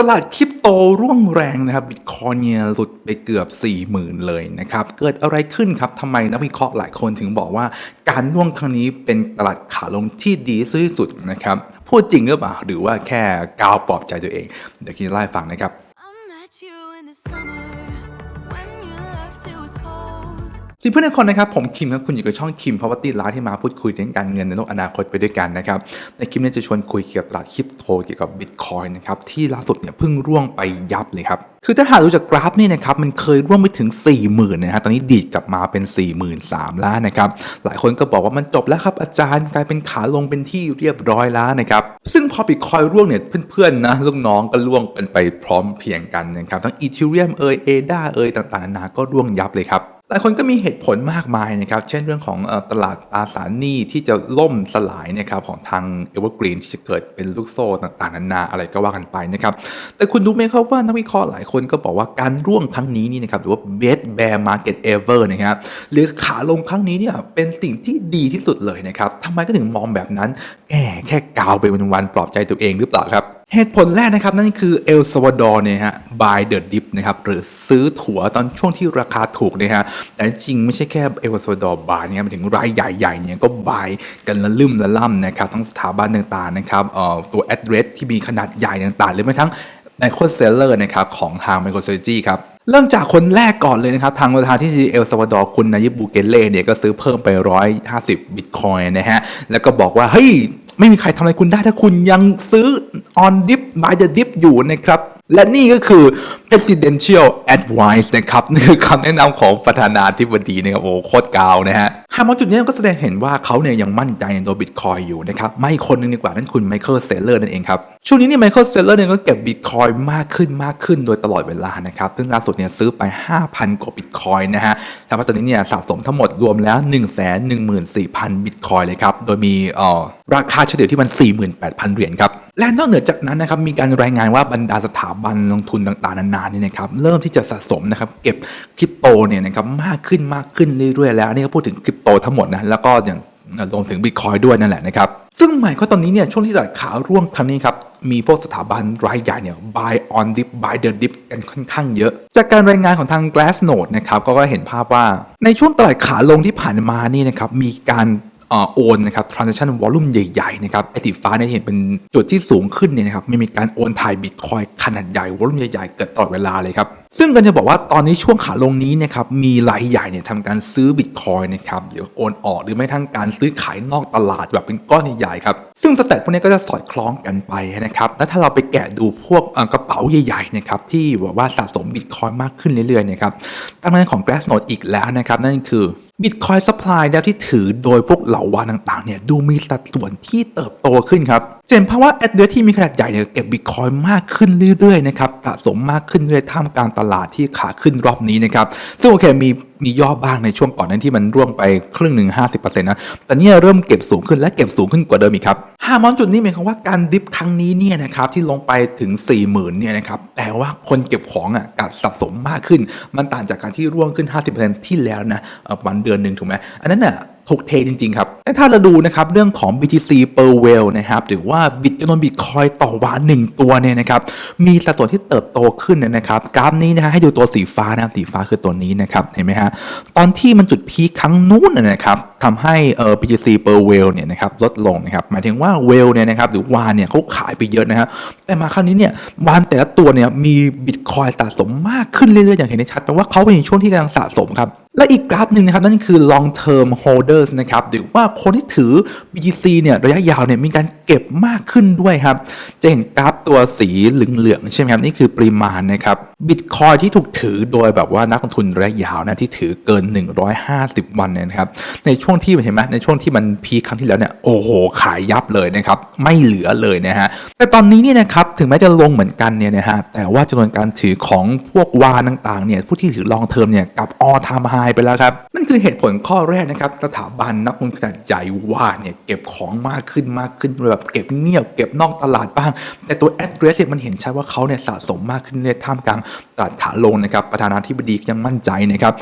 ตลาดคริปโตร่วงแรงนะครับบิตคอยเนี่ยหลุดไปเกือบ 40,000 เลยนะครับ เกิดอะไรขึ้นครับทำไมนักวิเคราะห์หลายคนถึงบอกว่า การร่วงครั้งนี้เป็นตลาดขาลงที่ดีที่สุดนะครับ พูดจริงหรือเปล่า หรือว่าแค่กาวปลอบใจตัวเอง เดี๋ยวคิดไล่ฟังนะครับ cold. สวัสดีเพื่อนทุกคนนะครับผมคิมครับคุณอยู่กับช่องคิมพาวเวอร์ตี้ไลฟ์ที่มาพูดคุยเรื่องการเงินในโลกอนาคตไปด้วยกันนะครับในคลิปนี้จะชวนคุยเกี่ยวกับตลาดคริปโตเกี่ยวกับบิตคอยนะครับที่ล่าสุดเนี่ยเพิ่งร่วงไปยับเลยครับคือถ้าหากดูจากกราฟนี่นะครับมันเคยร่วงไปถึง 4 0,000นะฮะตอนนี้ดีดกลับมาเป็น 4 3 0 0 0ล้วนนะครับหลายคนก็บอกว่ามันจบแล้วครับอาจารย์กลายเป็นขาลงเป็นที่เรียบร้อยแล้วนะครับซึ่งพอบิตคอยร่วงเนี่ยเพื่อนๆนะลูกน้องก็ร่วงกันไปพร้อมเพรียงกันนะครับทั้งอีทิเรียมเอยเอดาเอยต่างๆนานาก็ร่วงยับเลยครับ หลายคนก็มีเหตุผลมากมายนะครับ เช่นเรื่องของตลาดตราสารหนี้ที่จะล่มสลายนะครับของทาง Evergreen ที่จะเกิดเป็นลูกโซ่ต่างๆนานาอะไรก็ว่ากันไปนะครับ แต่คุณรู้ไหมครับว่านักวิเคราะห์หลายคนก็บอกว่าการร่วงครั้งนี้นี่นะครับหรือว่า best bear market ever นะครับหรือขาลงครั้งนี้เนี่ยเป็นสิ่งที่ดีที่สุดเลยนะครับทำไมก็ถึงมองแบบนั้นแหมแค่กาวไปวันๆปลอบใจตัวเองหรือเปล่าครับ เหตุผลแรกนะครับ นั่นคือเอลซาวาดอร์เนี่ยฮะ buy the dip นะครับ หรือซื้อถั่วตอนช่วงที่ราคาถูกนะฮะ แต่จริงไม่ใช่แค่เอลซาวาดอร์บายนะครับหมายถึงรายใหญ่ๆเนี่ยก็บายกันละลืมละล่ำนะครับ ทั้งสถาบันต่างๆนะครับเอ่อตัว address ที่มีขนาดใหญ่ต่างๆหรือแม้ทั้ง micro seller นะครับของทาง MicroStrategy ครับเริ่มจากคนแรกก่อนเลยนะครับ ทางประธานที่เอลซาวาดอร์คุณนายบบูเกเล่เนี่ยก็ซื้อเพิ่มไป 150 บิตคอยน์นะฮะ แล้วก็บอกว่า เฮ้ย ไม่มีใครทำอะไรคุณได้ถ้าคุณยังซื้อ on dip by the dip อยู่นะครับ และนี่ก็คือ presidential advice นะครับนี่คือคำแนะนำของประธานาธิบดีนะครับ โอ้โคตรกาวนะฮะ หากมองจุดนี้ก็แสดงเห็นว่าเขาเนี่ยยังมั่นใจในตัวบิตคอยอยู่นะครับไม่คนนึงดีกว่านั่นคุณไมเคิลเซเลอร์นั่นเองครับ ช่วงนี้เนี่ยไมเคิลเซเลอร์เนี่ยก็เก็บบิตคอยมากขึ้นมากขึ้นโดยตลอดเวลานะครับซึ่งล่าสุดเนี่ยซื้อไป 5,000 กว่าบิตคอยนะฮะทำให้ตอนนี้เนี่ยสะสมทั้งหมดรวมแล้ว 114,000 บิตคอยเลยครับโดยมีเอ่อราคาเฉลี่ยที่มัน 48,000 เหรียญครับ และนอกเหนือจากนั้นนะครับมีการรายงานว่าบรรดาสถาบันลงทุนต่างๆนานานี่นะครับเริ่มที่จะสะสมนะครับเก็บคริปโตเนี่ยนะครับมากขึ้นมากขึ้นเรื่อยๆแล้วนี่ก็พูดถึงคริปโตทั้งหมดนะแล้วก็อย่างรวมถึงบิตคอยด้วยนั่นแหละนะครับ ซึ่งหมายก็ตอนนี้เนี่ยช่วงที่ตลาดขาร่วงครั้งนี้ครับ มีพวกสถาบันรายใหญ่เนี่ย buy on dip buy the dip กันค่อนข้างเยอะ จากการรายงานของทาง Glassnode นะครับก็เห็นภาพว่าในช่วงตลาดขาลงที่ผ่านมานี่นะครับมีการ โอนนะครับ transaction volume ใหญ่ๆนะครับไอสีฟ้าเนี่ยเห็นเป็นจุดที่สูงขึ้นเนี่ยนะครับไม่มีการโอนถ่ายบิตคอยขนาดใหญ่ volume ใหญ่ๆ เกิดตลอดเวลาเลยครับ ซึ่งกันจะบอกว่าตอนนี้ช่วงขาลงนี้นะครับมีรายใหญ่เนี่ยทำการซื้อบิตคอยนะครับหรือโอนออกหรือไม่ทั้งการซื้อขายนอกตลาดแบบเป็นก้อนใหญ่ๆครับซึ่งสแตทพวกนี้ก็จะสอดคล้องกันไปนะครับและถ้าเราไปแกะดูพวกกระเป๋าใหญ่ๆนะครับที่แบบว่าสะสมบิตคอยมากขึ้นเรื่อยๆนะครับตามนั้นของ Glassnode อีกแล้วนะครับนั่นคือบิตคอย supply แล้วที่ถือโดยพวกเหล่าวานต่างๆเนี่ยดูมีสัดส่วนที่เติบโตขึ้นครับจะเห็นภาวะแอดเดที่มีขนาดใหญ่เนี่ยเก็บบิตคอยมากขึ้นเรื่อยๆนะครับสะสมมากขึ้นเรื่อยๆท่ามกลางตลาดที่ขาขึ้นรอบนี้นะครับซึ่งโอเคมีมีย่อบ้างในช่วงก่อนนั้นที่มันร่วงไปครึ่งหนึ่ง50%นะแต่เนี่ยเริ่มเก็บสูงขึ้นและเก็บสูงขึ้นกว่าเดิมอีกครับหามองจุดนี้หมายความว่าการดิฟครั้งนี้เนี่ยนะครับที่ลงไปถึง 40,000เนี่ยนะครับแต่ว่าคนเก็บของอะกลับสะสมมากขึ้น มันต่างจากการที่ร่วงขึ้น 50%ที่แล้วนะเอ่อประมาณเดือนหนึ่งถูกไหมอันนั้นน่ะ ถูกเทจริง ๆ ครับและถ้าเราดูนะครับเรื่องของ BTC per whale นะครับหรือว่าบิตจำนวนบิตคอยต่อวานหนึ่งตัวเนี่ยนะครับมีสัดส่วนที่เติบโตขึ้นนะครับ กราฟนี้นะฮะให้ดูตัวสีฟ้านะครับสีฟ้าคือตัวนี้นะครับเห็นไหมฮะตอนที่มันจุดพีคครั้งนู้นนะครับทำให้เอ่อ BTC per whale เนี่ยนะครับลดลงนะครับหมายถึงว่า whale เนี่ยนะครับหรือวานเนี่ยเขาขายไปเยอะนะครับแต่มาครั้งนี้เนี่ยวานแต่ละตัวเนี่ยมีบิตคอยสะสมมากขึ้นเรื่อยๆอย่างเห็นได้ชัดแปลว่าเขาเป็นช่วงที่กำลังสะสมครับ และอีกกราฟหนึ่งนะครับ นั่นคือ long term holders นะครับหรือว่าคนที่ถือ BTC เนี่ยระยะยาวเนี่ยมีการเก็บมากขึ้นด้วยครับ จะเห็นกราฟตัวสีเหลืองๆใช่ไหมครับ นี่คือปริมาณนะครับบิตคอยที่ถูกถือโดยแบบว่านักลงทุนระยะยาวนะที่ถือเกิน 150 วันเนี่ยนะครับ ในช่วงที่เห็นไหมในช่วงที่มันพีคครั้งที่แล้วเนี่ยโอ้โห ขายยับเลยนะครับ ไม่เหลือเลยนะฮะแต่ตอนนี้เนี่ยนะครับถึงแม้จะลงเหมือนกันเนี่ยนะฮะแต่ว่าจำนวนการถือของพวกวานต่างๆเนี่ยผู้ที่ถือ long term เนี่ยกับ all time high ายไปแล้วครับ นั่นคือเหตุผลข้อแรกนะครับ สถาบันนักลงทุนขนาดใหญ่ว่าเนี่ยเก็บของมากขึ้นมากขึ้นแบบเก็บเงียบเก็บนอกตลาดบ้าง แต่ตัว address มันเห็นชัดว่าเขาเนี่ยสะสมมากขึ้นในท่ามกลางตลาดขาลงนะครับประธานาธิบดียังมั่นใจนะครับ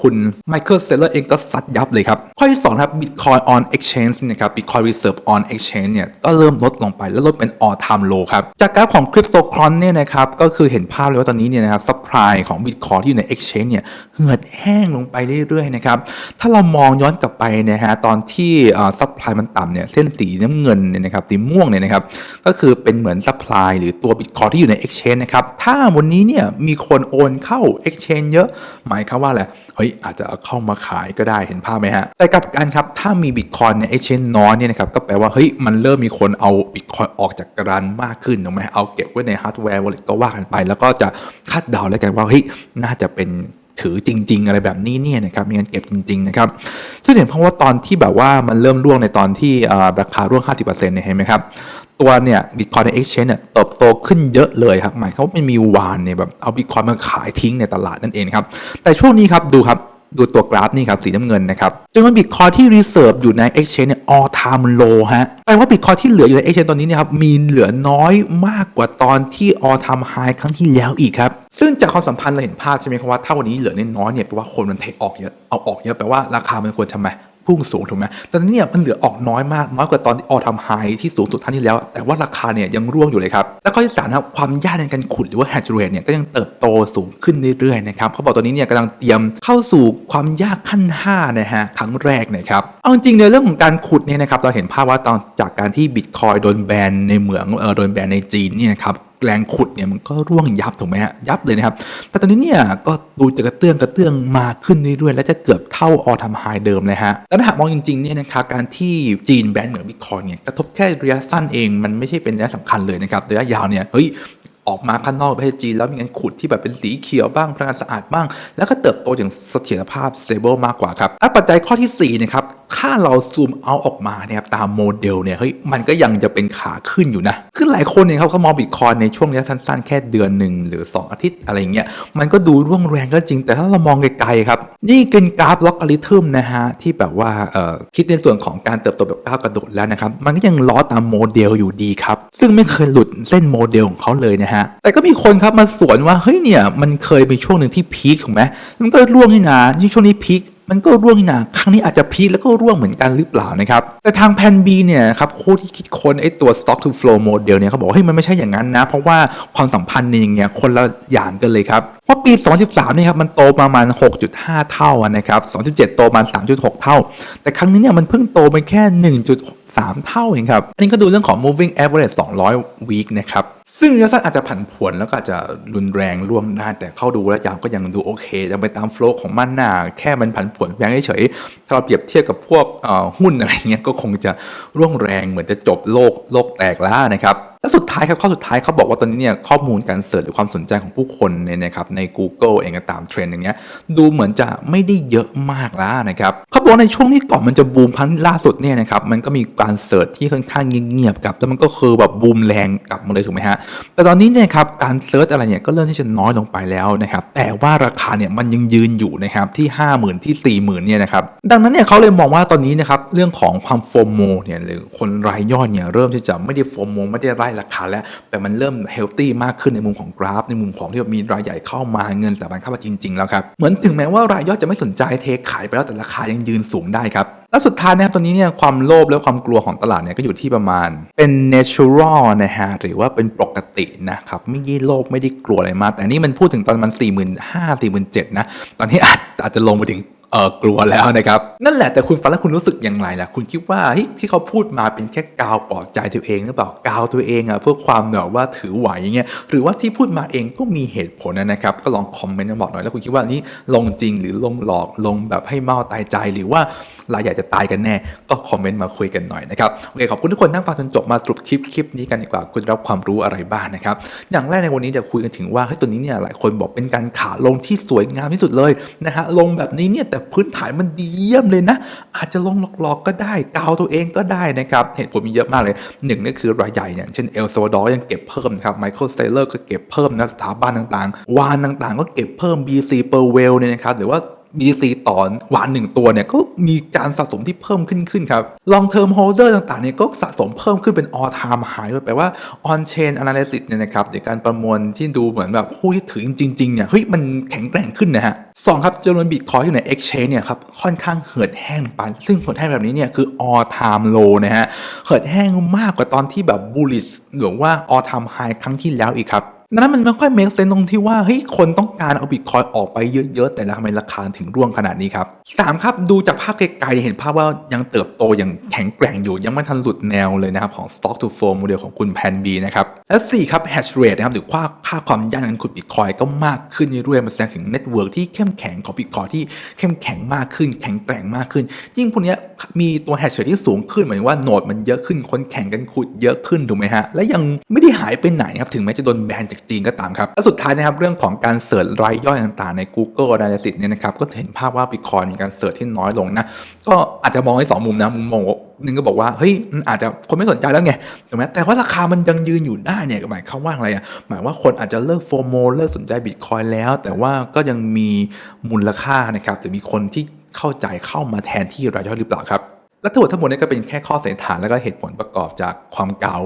คุณไมเคิลเซเลอร์เองก็ซัดยับเลยครับ ข้อที่สองครับ Bitcoin on Exchange นะครับ Bitcoin Reserve on Exchange เนี่ยก็เริ่มลดลงไปแล้วลดเป็น all time low ครับ จากกราฟของ Cryptocron เนี่ยนะครับก็คือเห็นภาพเลยว่าตอนนี้เนี่ยนะครับ supply ของ Bitcoin ที่อยู่ใน Exchange เนี่ยเหือดแห้งลงไปเรื่อยๆนะครับถ้าเรามองย้อนกลับไปนะฮะตอนที่เอ่อ supply มันต่ำเนี่ยเส้นสีน้ำเงินเนี่ยนะครับสีม่วงเนี่ยนะครับก็คือเป็นเหมือน supply หรือตัว Bitcoin ที่อยู่ใน Exchange นะครับถ้าวันนี้เนี่ยมีคนโอนเข้า Exchange เยอะ หมายความว่าอะไรเฮ้ยอาจจะเข้ามาขายก็ได้เห็นภาพไหมฮะแต่กับกันครับถ้ามีบิตคอยใน Exchange น้อยเนี่ยนะครับก็แปลว่าเฮ้ยมันเริ่มมีคนเอาบิตคอยออกจากกรันมากขึ้นถูกไหมเอาเก็บไว้ในฮาร์ดแวร์วอลเล็ตก็ว่ากันไป แล้วก็จะคาดเดาแล้วกันว่าเฮ้ยน่าจะเป็น ถือจริง ๆ อะไรแบบนี้เนี่ยนะครับมีเงินเก็บจริง ๆ นะครับซึ่งเห็นเพราะว่าตอนที่แบบว่ามันเริ่มร่วงในตอนที่ราคาร่วง 50%เนี่ยเห็นไหมครับตัวเนี่ยบิตคอยในเอ็กชแนนเนี่ยเติบโตขึ้นเยอะเลยครับหมายความว่ามันมีวานเนี่ยแบบเอาบิตคอยมาขายทิ้งในตลาดนั่นเองครับแต่ช่วงนี้ครับดูครับ ดูตัวกราฟนี่ครับสีน้ำเงินนะครับจำนวนบิตคอยที่รีเซิร์ฟอยู่ใน Exchange เนี่ย all time low ฮะแปลว่าบิตคอยที่เหลืออยู่ใน Exchange ตอนนี้เนี่ยครับมีเหลือน้อยมากกว่าตอนที่ all time high ครั้งที่แล้วอีกครับ ซึ่งจากความสัมพันธ์เราเห็นภาพใช่ไหมครับว่าถ้าวันนี้เหลือน้อยเนี่ยแปลว่าคนมันเทออกเยอะเอาออกเยอะแปลว่าราคามันควรทำไม พุ่งสูงถูกไหมแต่ตอนนี้เนี่ยมันเหลือออกน้อยมากน้อยกว่าตอนที่ออทำไฮที่สูงสุดท่านที่แล้ว แต่ว่าราคาเนี่ยยังร่วงอยู่เลยครับ แล้วก็ที่สามนะครับความยากในการขุดหรือว่า hatch rate เนี่ยก็ยังเติบโตสูงขึ้นเรื่อยๆนะครับเขาบอกตอนนี้เนี่ยกำลังเตรียมเข้าสู่ความยากขั้น5นะฮะครั้งแรกนะครับเอาจริงๆในเรื่องของการขุดเนี่ยนะครับเราเห็นภาพว่าตอนจากการที่บิตคอยโดนแบนในเหมืองเออโดนแบนในจีนเนี่ยครับ แรงขุดเนี่ยมันก็ร่วงยับถูกไหมฮะยับเลยนะครับ แต่ตอนนี้เนี่ยก็ดูจะกระเตื้องกระเตื้องมาขึ้นเรื่อยๆและจะเกือบเท่าออทำไฮเดิมเลยฮะแล้วถ้าหากมองจริงๆเนี่ยนะครับการที่จีนแบนเหมือนบิตคอยเนี่ยกระทบแค่ระยะสั้นเองมันไม่ใช่เป็นระยะสำคัญเลยนะครับระยะยาวเนี่ยเฮ้ยออกมาข้างนอกประเทศจีนแล้วมีการขุดที่แบบเป็นสีเขียวบ้างพลังงานสะอาดบ้าง แล้วก็เติบโตอย่างเสถียรภาพ stable มากกว่าครับและปัจจัยข้อที่4นะครับถ้าเราซูมเอาออกมาเนี่ยตามโมเดลเนี่ยเฮ้ยมันก็ยังจะเป็นขาขึ้นอยู่นะคือหลายคนเนี่ยครับเขามองบิตคอยในช่วงระยะสั้นๆ แค่เดือนหนึ่งหรือ 2 อาทิตย์อะไรเงี้ยมันก็ดูร่วงแรงก็จริง แต่ถ้าเรามองไกลๆครับ นี่เป็นกราฟล็อกอริทึมนะฮะที่แบบว่าเอ่อคิดในส่วนของการเติบโตแบบก้าวกระโดดแล้วนะครับมันก็ยังล้อตามโมเดลอยู่ดีครับซึ่งไม่เคยหลุดเส้นโมเดลของเขาเลยนะฮะแต่ก็มีคนครับมาสวนว่าเฮ้ยเนี่ยมันเคยมีช่วงหนึ่งที่พีคถูกไหมมันก็ร่วงนี่นะที่ช่วงนี้พีค มันก็ร่วงนี่นะครั้งนี้อาจจะพีคแล้วก็ร่วงเหมือนกันหรือเปล่านะครับ แต่ทางแพน B เนี่ยครับโค้ที่คิดค้นไอ้ตัว stock to flow model เนี่ยเขาบอกเฮ้ยมันไม่ใช่อย่างนั้นนะ เพราะว่าความสัมพันธ์เนี่ยอย่างเงี้ยคนละอย่างกันเลยครับเพราะปี 2013เนี่ยครับมันโตประมาณ 6.5 เท่านะครับ 2017 โตประมาณ 3.6 เท่า แต่ครั้งนี้เนี่ยมันเพิ่งโตไปแค่ 1. 3 เท่าเองครับ อันนี้ก็ดูเรื่องของ moving average 200 week นะครับ ซึ่งระยะสั้นอาจจะผันผวนแล้วก็อาจจะรุนแรงร่วมได้แต่เข้าดูระยะยาวก็ยังดูโอเค จะไปตามโฟล์ของมันหน้าแค่มันผันผวนเพียงเฉยๆถ้าเราเปรียบเทียบกับพวกหุ้นอะไรเงี้ยก็คงจะร่วงแรงเหมือนจะจบโลกโลกแตกแล้วนะครับ และสุดท้ายครับข้อสุดท้ายเขาบอกว่าตอนนี้เนี่ยข้อมูลการเสิร์ชหรือความสนใจของผู้คนเนี่ยนะครับใน Google เองก็ตามเทรนด์อย่างเงี้ยดูเหมือนจะไม่ได้เยอะมากแล้วนะครับเขาบอกในช่วงที่ก่อนมันจะบูมพันล่าสุดเนี่ยนะครับมันก็มีการเสิร์ชที่ค่อนข้างเงียบๆกับแล้วมันก็คือแบบบูมแรงกลับมาเลยถูกไหมฮะแต่ตอนนี้เนี่ยครับการเสิร์ชอะไรเนี่ยก็เริ่มที่จะน้อยลงไปแล้วนะครับแต่ว่าราคาเนี่ยมันยังยืนอยู่นะครับที่ 50,000 ที่ 40,000เนี่ยนะครับดังนั้นเนี่ยเขาเลยมองว่าตอนนี้นะครับเรื่องของความโฟโมเนี่ยหรือคนรายย่อยเนี่ยเริ่มที่จะไม่ได้โฟโมไม่ได้ไล่ราคาแล้ว แต่มันเริ่มเฮลตี้มากขึ้นในมุมของกราฟ ในมุมของที่มีรายใหญ่เข้ามาเงินสถาบันเข้ามาจริง ๆ แล้วครับ เหมือนถึงแม้ว่ารายย่อยจะไม่สนใจเทขายไปแล้วแต่ราคายังยืนสูงได้ครับและสุดท้ายนะครับตอนนี้เนี่ยความโลภและความกลัวของตลาดเนี่ยก็อยู่ที่ประมาณเป็น natural นะฮะหรือว่าเป็นปกตินะครับไม่ได้โลภไม่ได้กลัวอะไรมากแต่นี่มันพูดถึงตอนมัน4 5 0 0 0 4 7 0 0 0นะตอนนี้อาจอาจจะลงไปถึง เออกลัวแล้วนะครับ นั่นแหละแต่คุณฟังแล้วคุณรู้สึกอย่างไรล่ะ คุณคิดว่าที่เขาพูดมาเป็นแค่กาวปลอบใจตัวเองหรือเปล่ากาวตัวเองอะเพื่อความแบบว่าถือไหวอย่างเงี้ยหรือว่าที่พูดมาเองก็มีเหตุผลนะครับ ก็ลองคอมเมนต์มาบอกหน่อยแล้วคุณคิดว่านี่ลงจริงหรือลงหลอกลงแบบให้เมาตายใจหรือว่า รายใหญ่จะตายกันแน่ ก็คอมเมนต์มาคุยกันหน่อยนะครับโอเคขอบคุณทุกคนนั่งฟังจนจบมาสรุปคลิปคลิปนี้กันดีกว่าคุณรับความรู้อะไรบ้างนะครับ อย่างแรกในวันนี้จะคุยกันถึงว่าเฮ้ยตัวนี้เนี่ยหลายคนบอกเป็นการขาลงที่สวยงามที่สุดเลยนะฮะลงแบบนี้เนี่ยแต่พื้นฐานมันดีเยี่ยมเลยนะ อาจจะลงหลอกๆก็ได้กาวตัวเองก็ได้นะครับเหตุผลมีเยอะมากเลยหนึ่งนี่คือรายใหญ่เนี่ยเช่นเอลซาวดอร์ยังเก็บเพิ่มนะครับไมเคิลเซเลอร์ก็เก็บเพิ่มนะสถาบันต่างๆ วานต่างๆ ก็เก็บเพิ่ม BC เปอร์เวลเนี่ยนะครับหรือว่า BTC ต่อวันหนึ่งตัวเนี่ยก็มีการสะสมที่เพิ่มขึ้นขึ้นครับ long term holder ต่างๆเนี่ยก็สะสมเพิ่มขึ้นเป็น all time high ด้วยแปลว่า on chain analysis เนี่ยนะครับในการประมวลที่ดูเหมือนแบบผู้ที่ถือจริงๆเนี่ยเฮ้ยมันแข็งแกร่งขึ้นนะฮะสองครับจำนวนบิตคอยอยู่ใน exchange เนี่ยครับค่อนข้างเหือดแห้งไปซึ่งเหือดแห้งแบบนี้เนี่ยคือ all time low นะฮะเหือดแห้งมากกว่าตอนที่แบบ bullish หรือว่า all time high ครั้งที่แล้วอีกครับ นั้นมันไม่ค่อย make sense ตรงที่ว่าเฮ้ยคนต้องการเอาบิตคอยออกไปเยอะๆ แต่ละทำไมราคาถึงร่วงขนาดนี้ครับสามครับดูจากภาพไกลๆเห็นภาพว่ายังเติบโตอย่างแข็งแกร่งอยู่ยังไม่ทันหลุดแนวเลยนะครับของ stock to flow โมเดลของคุณแพนบีนะครับและสี่ครับ hash rate นะครับหรือว่าค่าความยากในการขุดบิตคอยก็มากขึ้นเรื่อยๆมันแสดงถึงเน็ตเวิร์กที่เข้มแข็งของบิตคอยที่เข้มแข็งมากขึ้น แข็งแกร่งมากขึ้น ยิ่งพวกนี้มีตัว hash rate ที่สูงขึ้นหมายถึงว่าโนดมันเยอะขึ้นคนแข่งกันขุดเยอะขึ้นถูกไหมฮะและยังไม่ได้หายไปไหนครับถึงแม้จะโดนแบนจากจีนก็ตามครับและสุดท้ายนะครับเรื่องของการเสิร์ชรายย่อยต่างๆใน Google Analytics เนี่ยนะครับก็เห็นภาพว่า Bitcoin มีการเสิร์ชที่น้อยลงนะก็อาจจะมองในสองมุมนะมุมมองหนึงก็บอกว่าเฮ้ยมันอาจจะคนไม่สนใจแล้วไงถูกไหมแต่ว่าราคามันยังยืนอยู่ได้เนี่ยหมายความว่าอะไรอะหมายว่าคนอาจจะเลิกโฟโมเลิกสนใจ Bitcoin แล้ว แต่ว่าก็ยังมีมูลค่านะครับหรือมีคนที่เข้าใจเข้ามาแทนที่รายย่อยหรือเปล่าครับ และทั้งหมดทั้งมวลนี้ก็เป็นแค่ข้อสันนิษฐานแล้วก็เหตุผลประกอบจากความเก่า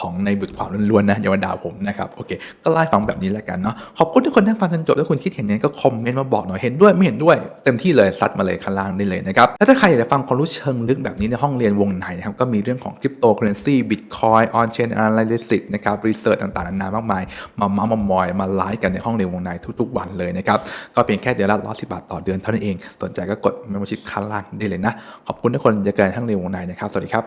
ของในบทความล้วนๆนะอย่ามาด่าผมนะครับโอเค ก็ไล่ฟังแบบนี้แล้วกันเนาะขอบคุณทุกคนที่ฟังจนจบถ้าคุณคิดเห็นยังไงก็คอมเมนต์มาบอกหน่อยเห็นด้วยไม่เห็นด้วยเต็มที่เลยซัดมาเลยข้างล่างได้เลยนะครับและถ้าใครอยากจะฟังความรู้เชิงลึกแบบนี้ในห้องเรียนวงในนะครับก็มีเรื่องของคริปโตเคอเรนซีบิตคอยออนเชนอ n a l y ซิสนะครับรีเสิร์ชต่างๆนานามากมาย มาเมาส์มามอยมาไลฟ์กันในห้องเรียนวงในทุก ๆ วันเลยนะครับก็เพียงแค่เดือนละร้อยสิบาทต่อเดือนเท่านั้นเองสนใจก็กด membership ข้างล่างได้เลยนะขอบคุณทุกคนเจอกันทั้งในวงในนะครับ สวัสดีครับ